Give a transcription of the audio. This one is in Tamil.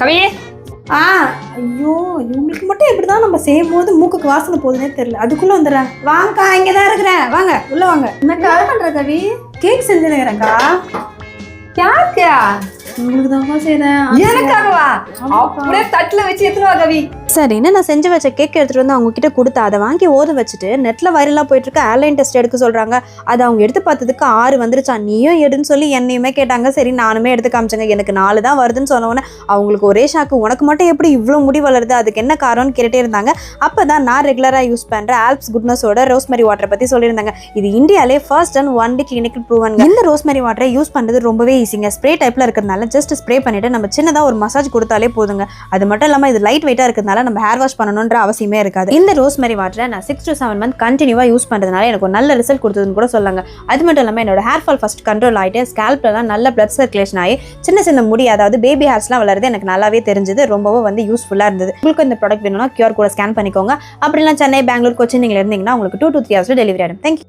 கவி? ஆ ஐயோ இவங்களுக்கு மட்டும் எப்படி தான் நம்ம செய்யும் போது மூக்குக்கு வாசனை போகுதுன்னே தெரியல. அதுக்குள்ள வந்துடுறேன். வாங்கக்கா இங்கே தான் இருக்கிறேன். வாங்க உள்ள வாங்க. என்னக்கா பண்ற கவி? கேக் செஞ்சுருக்கிறேன்க்கா யாருக்கா உங்களுக்கு தான் செய்கிறேன் எனக்காகவா அப்படியே தட்டுல வச்சு எடுத்துருவா கவி. சரின்னு நான் செஞ்சு வச்ச கேக் எடுத்துகிட்டு வந்து அவங்க கிட்ட கொடுத்து அதை வாங்கி ஓத வச்சுட்டு நெட்டில் வைரலாக போயிட்டு இருக்க ஏர்லைன் டெஸ்ட் எடுக்க சொல்கிறாங்க அதை அவங்க எடுத்து பார்த்ததுக்கு ஆறு வந்துருச்சா? நீயும் எடுன்னு சொல்லி என்னையுமே கேட்டாங்க. சரி நானுமே எடுத்து காமிச்சேங்க. எனக்கு நாலு தான் வருதுன்னு சொன்ன உடனே அவங்களுக்கு ஒரே ஷாக்கு உனக்கு மட்டும் எப்படி இவ்வளோ முடி வளருது? அதுக்கு என்ன காரணம்னு கேட்டுட்டே இருந்தாங்க. அப்போ தான் நான் ரெகுலராக யூஸ் பண்ணுற ஆல்ப்ஸ் குட்னஸோட ரோஸ்மரி வாட்டரை பற்றி சொல்லியிருந்தாங்க. இது இந்தியாவிலே first and only clinical proven இந்த ரோஸ்மரி வாட்டரை யூஸ் பண்ணுறது ரொம்பவே ஈஸிங்க ஸ்ப்ரே டைப்பில் இருக்கிறதுனால ஜஸ்ட் ஸ்ப்ரே பண்ணிவிட்டு நம்ம சின்னதாக ஒரு மசாஜ் கொடுத்தாலே போதுங்க. அது மட்டும் இல்லாமல் இது லைட் வெயிட்டாக இருக்கிறதுனால நம்ம ஹேர் வாஷ் பண்ணணுன்ற அவசியமே இருக்காது. இந்த ரோஸ்மெரி வாட்டரை நான் சிக்ஸ் டு செவன் மந்த் கண்டினியூவாக யூஸ் பண்ணுறதுனால எனக்கு ஒரு நல்ல ரிசல்ட் கொடுத்ததுன்னு கூட சொல்லாங்க. அது மட்டும் இல்லாமல் என்னோட ஹேர் ஃபால் ஃபஸ்ட் கண்ட்ரோல் ஆகிட்டு ஸ்கேல்ப்லாம் நல்ல பிளட் சர்க்குலேஷன் ஆகி சின்ன சின்ன முடி அதாவது பேபி ஹேர்ஸ்லாம் வளருது எனக்கு நல்லாவே தெரிஞ்சது. ரொம்பவும் வந்து யூஸ்ஃபுல்லாக இருந்தது. உங்களுக்கு இந்த ப்ராடக்ட் வேணும்னா கியூஆர் கூட ஸ்கேன் பண்ணிக்கோங்க. அப்படிலாம் சென்னை பெங்களூர் கொச்சின் நீங்கள் இருந்தீங்கன்னா உங்களுக்கு டூ டூ த்ரீ ஹவர்ஸில் டெலிவரி ஆகிடும் தேங்க்யூ